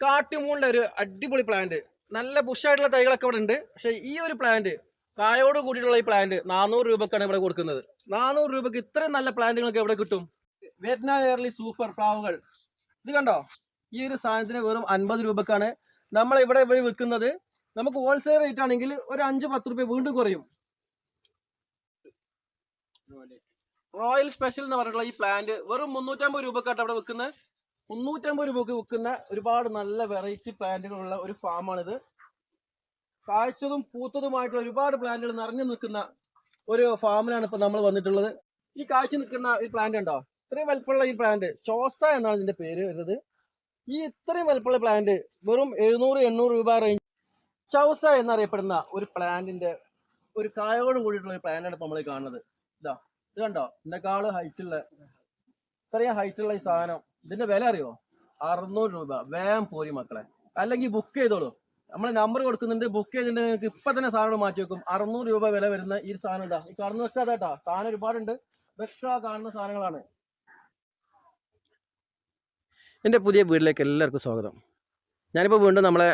കാട്ടിമൂളിന്റെ ഒരു അടിപൊളി പ്ലാന്റ് നല്ല ബുഷായിട്ടുള്ള തൈകളൊക്കെ ഇവിടെ ഉണ്ട് പക്ഷെ ഈ ഒരു പ്ലാന്റ് കായോട് കൂടിയിട്ടുള്ള ഈ പ്ലാന്റ് നാനൂറ് രൂപക്കാണ് ഇവിടെ കൊടുക്കുന്നത്. നാനൂറ് രൂപക്ക് ഇത്രയും നല്ല പ്ലാന്റുകളൊക്കെ എവിടെ കിട്ടും? വിയറ്റ്നാം എയർലി സൂപ്പർ പ്ലാവുകൾ ഇത് കണ്ടോ? ഈ ഒരു സാധനത്തിന് വെറും അൻപത് രൂപക്കാണ്. നമ്മൾ ഇവിടെ പോയി വിൽക്കുന്നത് നമുക്ക് ഹോൾസെയിൽ റേറ്റ് ആണെങ്കിൽ ഒരു അഞ്ച് പത്ത് രൂപ വീണ്ടും കുറയും. റോയൽ സ്പെഷ്യൽ എന്ന് പറഞ്ഞിട്ടുള്ള ഈ പ്ലാന്റ് വെറും മുന്നൂറ്റമ്പത് രൂപക്കാട്ട് അവിടെ വിൽക്കുന്നത്. മുന്നൂറ്റമ്പത് രൂപക്ക് വിൽക്കുന്ന ഒരുപാട് നല്ല വെറൈറ്റി പ്ലാന്റുകളുള്ള ഒരു ഫാമാണിത്. കാഴ്ചതും പൂത്തതുമായിട്ടുള്ള ഒരുപാട് പ്ലാന്റുകൾ നിറഞ്ഞു നിൽക്കുന്ന ഒരു ഫാമിലാണ് ഇപ്പൊ നമ്മൾ വന്നിട്ടുള്ളത്. ഈ കാഴ്ച നിൽക്കുന്ന ഈ പ്ലാന്റ് ഉണ്ടോ ഇത്രയും വലുപ്പമുള്ള ഈ പ്ലാന്റ് ചോസ എന്നാണ് ഇതിന്റെ പേര് വരുന്നത്. ഈ ഇത്രയും വലുപ്പമുള്ള പ്ലാന്റ് വെറും എഴുന്നൂറ് എണ്ണൂറ് രൂപ റേഞ്ച് ചൗസ എന്നറിയപ്പെടുന്ന ഒരു പ്ലാന്റിന്റെ ഒരു കായോട് കൂടിയിട്ടുള്ള ഒരു പ്ലാന്റാണ് നമ്മൾ കാണുന്നത്. ഇതാ ഇത് കണ്ടോ? ഇതിനെക്കാളും ഹൈറ്റ് ഉള്ള ഇത്രയും ഹൈറ്റുള്ള ഈ സാധനം. ഇതിന്റെ വില അറിയോ? അറുന്നൂറ് രൂപ. വേം പോരി മക്കളെ. അല്ലെങ്കിൽ ബുക്ക് ചെയ്തോളൂ. നമ്മൾ നമ്പർ കൊടുക്കുന്നുണ്ട് ബുക്ക് ചെയ്തിട്ട് നിങ്ങൾക്ക് ഇപ്പൊ തന്നെ സാധനം മാറ്റി വെക്കും. അറുന്നൂറ് രൂപ വില വരുന്ന ഈ സാധനം ഇതാ. ഈ കാണുന്നതൊക്കെ അതേട്ടാ സാധനം ഒരുപാടുണ്ട്. ഇതൊക്കെ കാണുന്ന സാധനങ്ങളാണ്. എന്റെ പുതിയ വീട്ടിലേക്ക് എല്ലാവർക്കും സ്വാഗതം. ഞാനിപ്പോൾ വീണ്ടും നമ്മളെ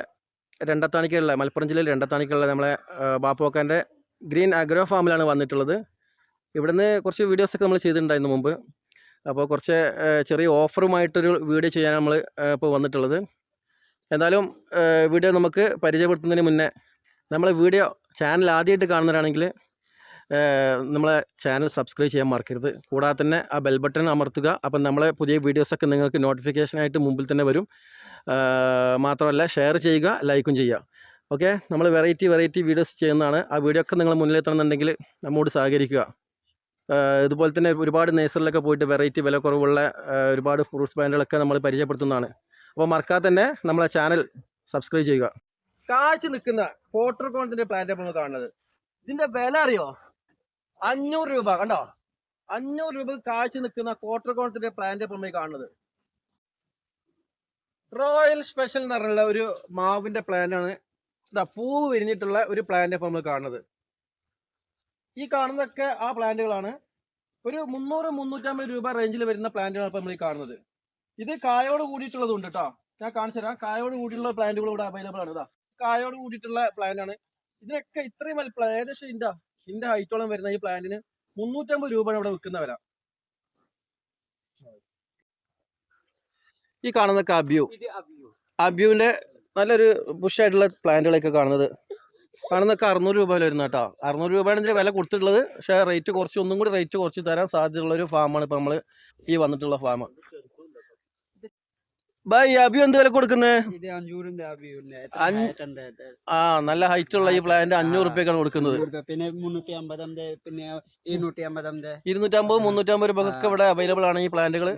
രണ്ടത്താണിക്കുള്ള മലപ്പുറം ജില്ലയിൽ രണ്ടത്താണിക്കുള്ള നമ്മളെ ബാപ്പോക്കാന്റെ ഗ്രീൻ അഗ്രോ ഫാമിലാണ് വന്നിട്ടുള്ളത്. ഇവിടുന്ന് കുറച്ച് വീഡിയോസൊക്കെ നമ്മൾ ചെയ്തിട്ടുണ്ടായിരുന്നു മുമ്പ്. അപ്പോൾ കുറച്ച് ചെറിയ ഓഫറുമായിട്ടൊരു വീഡിയോ ചെയ്യാൻ നമ്മൾ ഇപ്പോൾ വന്നിട്ടുള്ളത്. എന്തായാലും വീഡിയോ നമുക്ക് പരിചയപ്പെടുത്തുന്നതിന് മുന്നേ നമ്മളെ വീഡിയോ ചാനൽ ആദ്യമായിട്ട് കാണുന്നവരാണെങ്കിൽ നമ്മളെ ചാനൽ സബ്സ്ക്രൈബ് ചെയ്യാൻ മറക്കരുത്. കൂടാതെ തന്നെ ആ ബെൽ ബട്ടൺ അമർത്തുക. അപ്പം നമ്മളെ പുതിയ വീഡിയോസൊക്കെ നിങ്ങൾക്ക് നോട്ടിഫിക്കേഷനായിട്ട് മുമ്പിൽ തന്നെ വരും. മാത്രമല്ല ഷെയർ ചെയ്യുക ലൈക്കും ചെയ്യുക. ഓക്കെ നമ്മൾ വെറൈറ്റി വെറൈറ്റി വീഡിയോസ് ചെയ്യുന്നതാണ്. ആ വീഡിയോ ഒക്കെ നിങ്ങൾ മുന്നിലെത്തണമെന്നുണ്ടെങ്കിൽ നമ്മോട് സഹകരിക്കുക. ഇതുപോലെ തന്നെ ഒരുപാട് നേഴ്സറിലൊക്കെ പോയിട്ട് വെറൈറ്റി വില കുറവുള്ള ഒരുപാട് ഫ്രൂട്ട്സ് പ്ലാന്റുകളൊക്കെ നമ്മൾ പരിചയപ്പെടുത്തുന്നതാണ്. അപ്പോൾ മറക്കാതെ തന്നെ നമ്മളെ ചാനൽ സബ്സ്ക്രൈബ് ചെയ്യുക. കാഴ്ച നിൽക്കുന്ന പോട്ടർ കോണത്തിന്റെ പ്ലാന്റ് നമ്മൾ കാണുന്നത്. ഇതിന്റെ വില അറിയോ? അഞ്ഞൂറ് രൂപ കണ്ടോ? അഞ്ഞൂറ് രൂപ കാഴ്ച നിൽക്കുന്ന ക്വാർട്ടർ കോണത്തിന്റെ പ്ലാന്റ് നമ്മൾ കാണുന്നത്. റോയൽ സ്പെഷ്യൽ എന്ന് പറഞ്ഞുള്ള ഒരു മാവിന്റെ പ്ലാന്റ് ആണ്. പൂവ് വിരിഞ്ഞിട്ടുള്ള ഒരു പ്ലാന്റ് നമ്മൾ കാണുന്നത്. ഈ കാണുന്നതൊക്കെ ആ പ്ലാന്റുകളാണ്. ഒരു മുന്നൂറ് മുന്നൂറ്റമ്പത് രൂപ റേഞ്ചിൽ വരുന്ന പ്ലാന്റുകളാണ് ഇപ്പം നമ്മൾ ഈ കാണുന്നത്. ഇത് കായോട് കൂടിയിട്ടുള്ളത് ഉണ്ട് കേട്ടോ ഞാൻ കാണിച്ചു തരാം. കായോട് കൂടിയിട്ടുള്ള പ്ലാന്റുകൾ ഇവിടെ അവൈലബിൾ ആണ് ഇതാ കായോട് കൂടിയിട്ടുള്ള പ്ലാന്റ് ആണ് ഇതിനൊക്കെ ഇത്രയും വലിയ ഏകദേശം ഇന്റെ ഇന്റെ ഹൈറ്റോളം വരുന്ന ഈ പ്ലാന്റിന് മുന്നൂറ്റമ്പത് രൂപയാണ് ഇവിടെ വിൽക്കുന്ന വില. ഈ കാണുന്നൊക്കെ അബ്യൂ. അബ്യുവിന്റെ നല്ലൊരു ബുഷായിട്ടുള്ള പ്ലാന്റുകളൊക്കെ കാണുന്നത്. കാണുന്നൊക്കെ അറുന്നൂറ് രൂപ വില വരുന്ന കേട്ടോ അറുന്നൂറ് രൂപയാണ് ഇതിന് വില കൊടുത്തിട്ടുള്ളത്. പക്ഷേ റേറ്റ് കുറച്ച് ഒന്നും കൂടി റേറ്റ് കുറച്ച് തരാൻ സാധ്യതയുള്ള ഒരു ഫാമാണ് ഇപ്പൊ നമ്മൾ ഈ വന്നിട്ടുള്ള ഫാം ബൈ അബിയു എന്ത് വില കൊടുക്കുന്നേ? ആ നല്ല ഹൈറ്റ് ഉള്ള ഈ പ്ലാന്റ് അഞ്ഞൂറ് റുപ്യക്കാണ് കൊടുക്കുന്നത്. പിന്നെ മുന്നൂറ്റി അമ്പത് പിന്നെ ഇരുന്നൂറ്റി മുന്നൂറ്റമ്പത് ഒക്കെ ഇവിടെ അവൈലബിൾ ആണ് ഈ പ്ലാന്റുകൾ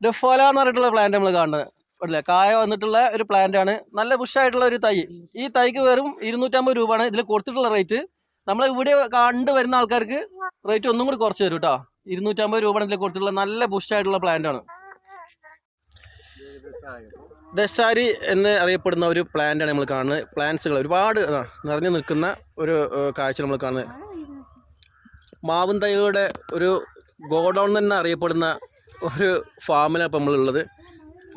ഡെഫോല എന്ന് പറഞ്ഞിട്ടുള്ള പ്ലാന്റ് നമ്മൾ കാണുന്നത്. അല്ലേ കായ വന്നിട്ടുള്ള ഒരു പ്ലാന്റ് ആണ്. നല്ല ബുഷായിട്ടുള്ള ഒരു തൈ. ഈ തൈക്ക് വെറും ഇരുന്നൂറ്റമ്പത് രൂപയാണ്. ഇതിൽ കൊടുത്തിട്ടുള്ള റേറ്റ് നമ്മൾ ഇവിടെ കണ്ടു വരുന്ന ആൾക്കാർക്ക് റേറ്റ് ഒന്നും കൂടി കുറച്ച് തരും കേട്ടോ ഇരുന്നൂറ്റമ്പത് രൂപയാണ് ഇതിൽ കൊടുത്തിട്ടുള്ള നല്ല ബുഷായിട്ടുള്ള പ്ലാന്റ് ആണ്. ദശാരി എന്ന് അറിയപ്പെടുന്ന ഒരു പ്ലാന്റ് ആണ് നമ്മൾ കാണുന്നത്. പ്ലാന്റ്സുകൾ ഒരുപാട് നിറഞ്ഞു നിൽക്കുന്ന ഒരു കാഴ്ച നമ്മൾ കാണുന്നത്. മാവും തൈകളുടെ ഒരു ഗോഡൗൺ തന്നെ അറിയപ്പെടുന്ന ഒരു ഫാമിലാണ് ഇപ്പം നമ്മളുള്ളത്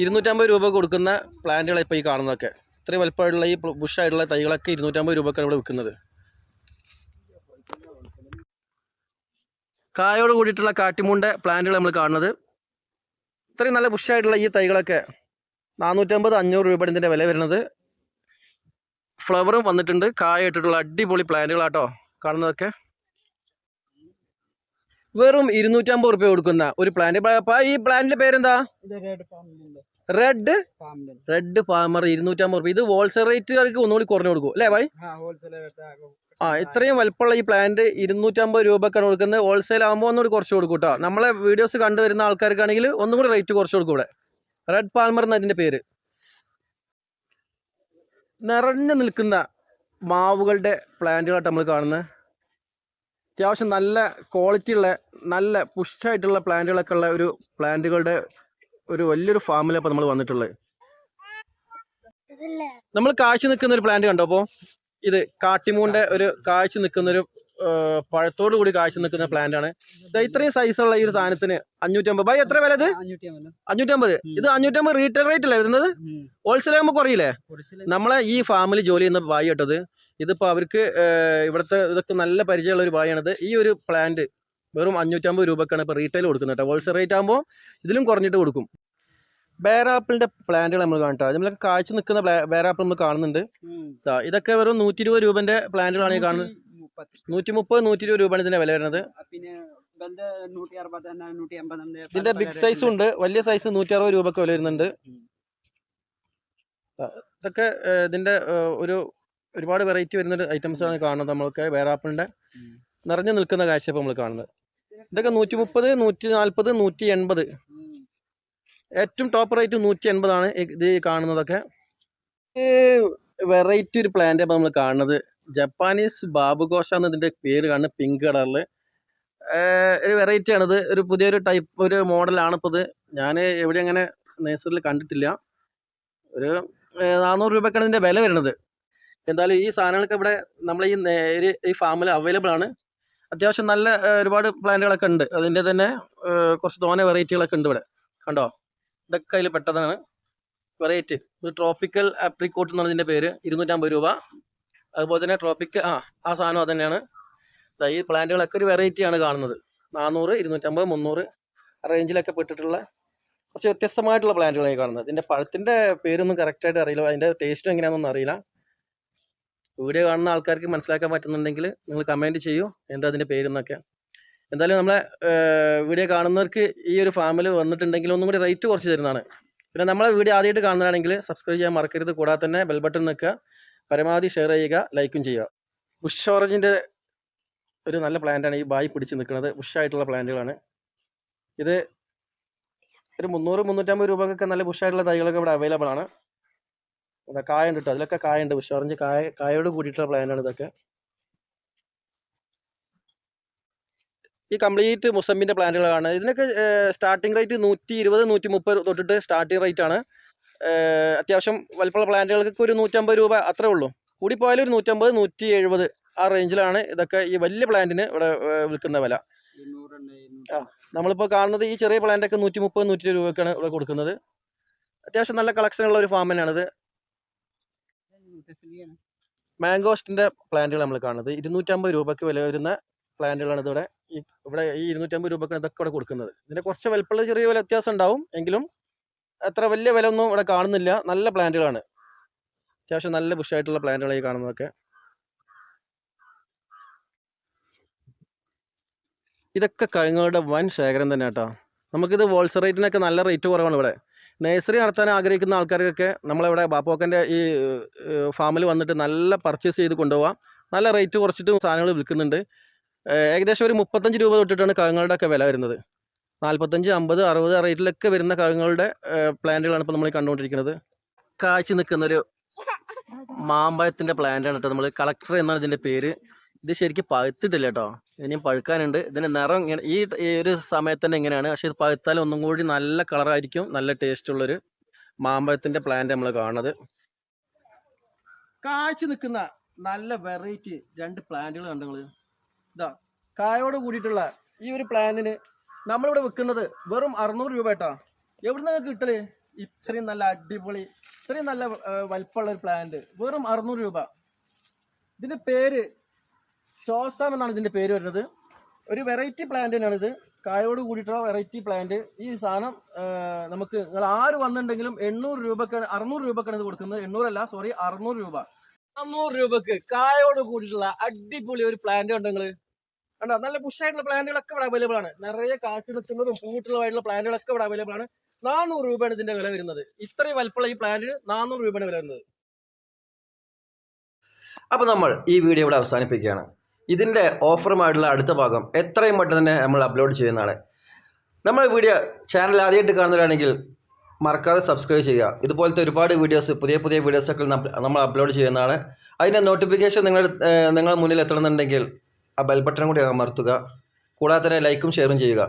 ഇരുന്നൂറ്റമ്പത് രൂപ കൊടുക്കുന്ന പ്ലാന്റുകളാണ് ഇപ്പോൾ ഈ കാണുന്നതൊക്കെ. ഇത്രയും വലുപ്പമായിട്ടുള്ള ഈ ബുഷായിട്ടുള്ള തൈകളൊക്കെ ഇരുന്നൂറ്റമ്പത് രൂപക്കാണ് ഇവിടെ വിൽക്കുന്നത്. കായോട് കൂടിയിട്ടുള്ള കാട്ടിമൂണ്ട പ്ലാന്റുകൾ നമ്മൾ കാണുന്നത്. ഇത്രയും നല്ല ബുഷായിട്ടുള്ള ഈ തൈകളൊക്കെ നാനൂറ്റമ്പത് അഞ്ഞൂറ് രൂപയുടെ ഇതിന്റെ വില വരുന്നത്. ഫ്ലവറും വന്നിട്ടുണ്ട്. കായ ഇട്ടിട്ടുള്ള അടിപൊളി പ്ലാന്റുകളാട്ടോ കാണുന്നതൊക്കെ. വെറും ഇരുന്നൂറ്റമ്പത് റുപ്യ കൊടുക്കുന്ന ഒരു പ്ലാന്റ് ഈ പ്ലാന്റിന്റെ പേരെന്താ? റെഡ് റെഡ് ഫാമർ ഇരുന്നൂറ്റമ്പത് റുപ്യ ഇത് ഹോൾസെയിൽ റേറ്റുകാർക്ക് ഒന്നുകൂടി കുറഞ്ഞു കൊടുക്കും. അല്ലേ ഭായി? ആ ഇത്രയും വലുപ്പമുള്ള ഈ പ്ലാന്റ് ഇരുന്നൂറ്റമ്പത് രൂപക്കാണ് കൊടുക്കുന്നത്. ഹോൾസെയിൽ ആകുമ്പോൾ ഒന്നുകൂടി കുറച്ച് കൊടുക്കും കേട്ടോ നമ്മളെ വീഡിയോസ് കണ്ടുവരുന്ന ആൾക്കാർക്കാണെങ്കിൽ ഒന്നും കൂടി റേറ്റ് കുറച്ച് കൊടുക്കും ഇവിടെ. റെഡ് പാൽമർ എന്ന അതിന്റെ പേര്? നിറഞ്ഞു നിൽക്കുന്ന മാവുകളുടെ പ്ലാന്റുകളായിട്ട് നമ്മൾ കാണുന്നത്. അത്യാവശ്യം നല്ല ക്വാളിറ്റി ഉള്ള നല്ല പുഷായിട്ടുള്ള പ്ലാന്റുകളൊക്കെ ഉള്ള ഒരു പ്ലാന്റുകളുടെ ഒരു വലിയൊരു ഫാമിലാണ് ഇപ്പോൾ നമ്മൾ വന്നിട്ടുള്ളത്. നമ്മൾ കാഴ്ച നിൽക്കുന്ന ഒരു പ്ലാന്റ് കണ്ടോ അപ്പോൾ ഇത് കാട്ടിമൂന്റെ ഒരു കാഴ്ച നിൽക്കുന്ന ഒരു പഴത്തോട് കൂടി കാഴ്ച നിൽക്കുന്ന പ്ലാന്റ് ആണ്. ഇത്രയും സൈസുള്ള ഈ ഒരു സാധനത്തിന് അഞ്ഞൂറ്റമ്പത്. ബൈ എത്ര വില ഇത്? അഞ്ഞൂറ്റി അമ്പത് അഞ്ഞൂറ്റമ്പത് ഇത് അഞ്ഞൂറ്റമ്പത് റീറ്റെയിൽ റേറ്റ് അല്ലേ വരുന്നത്? ഹോൾസെയിൽ ആകുമ്പോൾ കുറയില്ലേ? നമ്മളെ ഈ ഫാമിൽ ജോലി ചെയ്യുന്ന ബായി കേട്ടത് ഇതിപ്പോൾ അവർക്ക് ഇവിടുത്തെ ഇതൊക്കെ നല്ല പരിചയമുള്ള ഒരു ബായാണിത് ഈ ഒരു പ്ലാന്റ് വെറും അഞ്ഞൂറ്റമ്പത് രൂപക്കാണ് ഇപ്പോൾ റീറ്റെയിൽ കൊടുക്കുന്നത് കേട്ടോ. ഹോൾസെയിൽ റേറ്റ് ആകുമ്പോൾ ഇതിലും കുറഞ്ഞിട്ട് കൊടുക്കും. ബേറാപ്പിളിന്റെ പ്ലാന്റുകൾ നമ്മൾ കാണട്ടോ നമ്മളൊക്കെ കാഴ്ച നിൽക്കുന്ന ബേറാപ്പിൾ നമ്മൾ കാണുന്നുണ്ട്. ഇതൊക്കെ വെറും നൂറ്റി ഇരുപത് രൂപന്റെ പ്ലാന്റുകളാണ് ഈ കാണുന്നത്. നൂറ്റി മുപ്പത്. നൂറ്റി ഇരുപത് രൂപയാണ് ഇതിന്റെ വില വരുന്നത്. ഇതിന്റെ ബിഗ് സൈസും ഉണ്ട്. വലിയ സൈസ് നൂറ്റി അറുപത് രൂപക്ക് വില വരുന്നുണ്ട്. ഇതൊക്കെ ഇതിന്റെ ഒരു ഒരുപാട് വെറൈറ്റി വരുന്ന ഐറ്റംസ് ആണ് കാണുന്നത് നമ്മൾക്ക് വേറാപ്പിളിന്റെ നിറഞ്ഞു നിൽക്കുന്ന കാഴ്ച ഇപ്പോൾ നമ്മൾ കാണുന്നത്. ഇതൊക്കെ നൂറ്റി മുപ്പത് നൂറ്റി നാൽപ്പത് നൂറ്റി എൺപത്. ഏറ്റവും ടോപ്പ് റേറ്റ് നൂറ്റി എൺപതാണ് ഇത് കാണുന്നതൊക്കെ വെറൈറ്റി ഒരു പ്ലാന്റ് അപ്പോൾ നമ്മൾ കാണുന്നത്. ജപ്പാനീസ് ബാബുഘോഷ എന്ന് ഇതിന്റെ പേര് കാണുന്നത് പിങ്ക് കളറിൽ ഒരു വെറൈറ്റി ആണിത്. ഒരു പുതിയൊരു ടൈപ്പ് ഒരു മോഡലാണ് ഇപ്പോൾ ഇത്. ഞാൻ എവിടെ അങ്ങനെ നേഴ്സറിൽ കണ്ടിട്ടില്ല. ഒരു നാനൂറ് രൂപക്കാണ് ഇതിന്റെ വില വരുന്നത്. എന്തായാലും ഈ സാധനങ്ങളൊക്കെ ഇവിടെ നമ്മൾ ഈ നേര് ഈ ഫാമിൽ അവൈലബിൾ ആണ്. അത്യാവശ്യം നല്ല ഒരുപാട് പ്ലാന്റുകളൊക്കെ ഉണ്ട്. അതിന്റെ തന്നെ കുറച്ച് തോനെ വെറൈറ്റികളൊക്കെ ഉണ്ട് ഇവിടെ. കണ്ടോ? ഇതൊക്കെ അതിൽ പെട്ടതാണ്. വെറൈറ്റി ഇത് ട്രോപ്പിക്കൽ ആപ്രിക്കോട്ട് എന്നാണ് ഇതിന്റെ പേര്. ഇരുന്നൂറ്റമ്പത് രൂപ. അതുപോലെ തന്നെ ട്രോപ്പിക്കൽ ആ ആ സാധനം തന്നെയാണ്. ഈ പ്ലാന്റുകളൊക്കെ ഒരു വെറൈറ്റിയാണ് കാണുന്നത്. നാനൂറ് ഇരുന്നൂറ്റമ്പത് മുന്നൂറ് റേഞ്ചിലൊക്കെ പെട്ടിട്ടുള്ള കുറച്ച് വ്യത്യസ്തമായിട്ടുള്ള പ്ലാന്റുകളായി കാണുന്നത്. ഇതിന്റെ പഴത്തിന്റെ പേരൊന്നും കറക്റ്റായിട്ട് അറിയില്ല. അതിന്റെ ടേസ്റ്റും എങ്ങനെയാണെന്നൊന്നും അറിയില്ല. വീഡിയോ കാണുന്ന ആൾക്കാർക്ക് മനസ്സിലാക്കാൻ പറ്റുന്നുണ്ടെങ്കിൽ നിങ്ങൾ കമന്റ് ചെയ്യൂ. എന്താ അതിന്റെ പേരെന്നൊക്കെ. എന്തായാലും നമ്മളെ വീഡിയോ കാണുന്നവർക്ക് ഈ ഒരു ഫാമിൽ വന്നിട്ടുണ്ടെങ്കിൽ ഒന്നും കൂടി റേറ്റ് കുറച്ച് തരുന്നതാണ്. പിന്നെ നമ്മളെ വീഡിയോ ആദ്യമായിട്ട് കാണുന്നതാണെങ്കിൽ സബ്സ്ക്രൈബ് ചെയ്യാൻ മറക്കരുത്. കൂടാതെ തന്നെ ബെൽ ബട്ടൺ നിൽക്കുക. പരമാവധി ഷെയർ ചെയ്യുക ലൈക്കും ചെയ്യുക. ബുഷ് ഓറഞ്ചിന്റെ ഒരു നല്ല പ്ലാന്റാണ് ഈ ബായി പിടിച്ച് നിൽക്കുന്നത്. ബുഷായിട്ടുള്ള പ്ലാന്റുകളാണ് ഇത് ഒരു മുന്നൂറ് മുന്നൂറ്റമ്പത് രൂപക്കൊക്കെ നല്ല ബുഷായിട്ടുള്ള തൈകളൊക്കെ ഇവിടെ അവൈലബിൾ ആണ്. അതാ കായ ഉണ്ട് കേട്ടോ അതിലൊക്കെ കായ ഉണ്ട് പക്ഷെ ഓറഞ്ച് കായ കായോട് കൂടിയിട്ടുള്ള പ്ലാന്റാണ് ഇതൊക്കെ. ഈ കംപ്ലീറ്റ് മുസമ്മിന്റെ പ്ലാന്റുകളാണ് ഇതിനൊക്കെ സ്റ്റാർട്ടിംഗ് റേറ്റ് നൂറ്റി ഇരുപത് നൂറ്റി മുപ്പത് തൊട്ടിട്ട് സ്റ്റാർട്ടിംഗ് റേറ്റ് ആണ്. അത്യാവശ്യം വലിപ്പമുള്ള പ്ലാന്റുകൾക്ക് ഒരു നൂറ്റമ്പത് രൂപ അത്രേ ഉള്ളൂ. കൂടിപ്പോയാലും ഒരു നൂറ്റമ്പത് നൂറ്റി എഴുപത് ആ റേഞ്ചിലാണ് ഇതൊക്കെ ഈ വലിയ പ്ലാന്റിന് ഇവിടെ വിൽക്കുന്ന വില. ആ. നമ്മളിപ്പോൾ കാണുന്നത് ഈ ചെറിയ പ്ലാന്റൊക്കെ നൂറ്റി മുപ്പത് നൂറ്റി രൂപയ്ക്കാണ് ഇവിടെ കൊടുക്കുന്നത്. അത്യാവശ്യം നല്ല കളക്ഷൻ ഉള്ള ഒരു ഫാം സിലിയാണ്. പ്ലാന്റുകൾ നമ്മൾ കാണുന്നത്. ഇരുന്നൂറ്റമ്പത് രൂപയ്ക്ക് വില വരുന്ന പ്ലാന്റുകളാണ് ഇതിവിടെ ഈ ഇവിടെ ഈ ഇരുന്നൂറ്റമ്പത് രൂപയ്ക്ക് ഇതൊക്കെ ഇവിടെ കൊടുക്കുന്നത്. ഇതിന്റെ കുറച്ച് വലിപ്പമുള്ള ചെറിയ വില വ്യത്യാസം ഉണ്ടാവും. എങ്കിലും അത്ര വലിയ വില ഒന്നും ഇവിടെ കാണുന്നില്ല. നല്ല പ്ലാന്റുകളാണ് അത്യാവശ്യം നല്ല ബുഷായിട്ടുള്ള പ്ലാന്റുകളായി കാണുന്നതൊക്കെ. ഇതൊക്കെ കഴിഞ്ഞവരുടെ വൻ ശേഖരം തന്നെ കേട്ടോ നമുക്കിത് ഹോൾസെയിൽ റേറ്റിനൊക്കെ നല്ല റേറ്റ് കുറവാണ് ഇവിടെ. നഴ്സറി നടത്താൻ ആഗ്രഹിക്കുന്ന ആൾക്കാർക്കൊക്കെ നമ്മളിവിടെ ബാപ്പോക്കന്റെ ഈ ഫാമിൽ വന്നിട്ട് നല്ല പർച്ചേസ് ചെയ്ത് കൊണ്ടുപോകാം നല്ല റേറ്റ് കുറച്ചിട്ട് സാധനങ്ങൾ വിൽക്കുന്നുണ്ട്. ഏകദേശം ഒരു മുപ്പത്തഞ്ച് രൂപ തൊട്ടിട്ടാണ് കഴുങ്ങളുടെ ഒക്കെ വില വരുന്നത്. നാൽപ്പത്തഞ്ച് അമ്പത് അറുപത് റേറ്റിലൊക്കെ വരുന്ന കഴുങ്ങളുടെ പ്ലാന്റുകളാണ് ഇപ്പോൾ നമ്മൾ കണ്ടുകൊണ്ടിരിക്കുന്നത്. കാഴ്ച നിൽക്കുന്ന ഒരു മാമ്പഴത്തിന്റെ പ്ലാന്റാണ് കേട്ടോ നമ്മൾ കളക്ടർ എന്നാണ് ഇതിന്റെ പേര്. ഇത് ശരിക്കും പഴുത്തിട്ടില്ല കേട്ടോ. ഇനിയും പഴുക്കാനുണ്ട്. ഇതിന്റെ നിറം ഇങ്ങനെ ഈ ഒരു സമയത്ത് തന്നെ ഇങ്ങനെയാണ്. പക്ഷേ ഇത് പഴുത്താൽ ഒന്നും കൂടി നല്ല കളറായിരിക്കും. നല്ല ടേസ്റ്റ് ഉള്ളൊരു മാമ്പഴത്തിന്റെ പ്ലാന്റ് നമ്മൾ കാണുന്നത്. കാഴ്ച നിൽക്കുന്ന നല്ല വെറൈറ്റി രണ്ട് പ്ലാന്റുകൾ കണ്ടങ്ങൾ ഇതാ കായോട് കൂടിയിട്ടുള്ള ഈ ഒരു പ്ലാന്റിന് നമ്മളിവിടെ വിൽക്കുന്നത് വെറും അറുന്നൂറ് രൂപ കേട്ടോ. എവിടെ നിന്നൊക്കെ കിട്ടൽ? ഇത്രയും നല്ല അടിപൊളി ഇത്രയും നല്ല വലിപ്പമുള്ള ഒരു പ്ലാന്റ്. വെറും അറുന്നൂറ് രൂപ. ഇതിന്റെ പേര് ശ്വാസം എന്നാണ് ഇതിന്റെ പേര് വരുന്നത്. ഒരു വെറൈറ്റി പ്ലാന്റ് തന്നെയാണിത് കായോട് കൂടിയിട്ടുള്ള വെറൈറ്റി പ്ലാന്റ് ഈ സാധനം നമുക്ക് നിങ്ങൾ ആര് വന്നിട്ടുണ്ടെങ്കിലും എണ്ണൂറ് രൂപക്ക് അറുന്നൂറ് രൂപക്കാണ് ഇത് കൊടുക്കുന്നത്. എണ്ണൂറല്ല സോറി അറുന്നൂറ് രൂപ. അറുന്നൂറ് രൂപക്ക് കായോട് കൂടിയിട്ടുള്ള അടിപൊളി ഒരു പ്ലാന്റ് ഉണ്ട് നിങ്ങൾ കണ്ടോ? നല്ല ബുഷായിട്ടുള്ള പ്ലാന്റുകളൊക്കെ ഇവിടെ അവൈലബിൾ ആണ്. നിറയെ നിൽക്കുന്നതും പൂട്ടുള്ളതായിട്ടുള്ള പ്ലാന്റുകളൊക്കെ ഇവിടെ അവൈലബിൾ ആണ്. നാനൂറ് രൂപയാണ് ഇതിന്റെ വില വരുന്നത്. ഇത്രയും വലിപ്പമുള്ള ഈ പ്ലാന്റിന് നാനൂറ് രൂപയാണ് വില വരുന്നത്. അപ്പോൾ നമ്മൾ ഈ വീഡിയോ ഇവിടെ അവസാനിപ്പിക്കുകയാണ്. ഇതിന്റെ ഓഫറുമായിട്ടുള്ള അടുത്ത ഭാഗം എത്രയും പെട്ടെന്ന് തന്നെ നമ്മൾ അപ്ലോഡ് ചെയ്യുന്നതാണ്. നമ്മൾ വീഡിയോ ചാനൽ ആദ്യമായിട്ട് കാണുന്നവരാണെങ്കിൽ മറക്കാതെ സബ്സ്ക്രൈബ് ചെയ്യുക. ഇതുപോലത്തെ ഒരുപാട് വീഡിയോസ് പുതിയ പുതിയ വീഡിയോസൊക്കെ നമ്മൾ അപ്ലോഡ് ചെയ്യുന്നതാണ്. അതിന്റെ നോട്ടിഫിക്കേഷൻ നിങ്ങൾ നിങ്ങളുടെ മുന്നിൽ എത്തണമെന്നുണ്ടെങ്കിൽ ആ ബെൽ ബട്ടൺ കൂടി അമർത്തുക കൂടാതെ തന്നെ ലൈക്കും ഷെയറും ചെയ്യുക.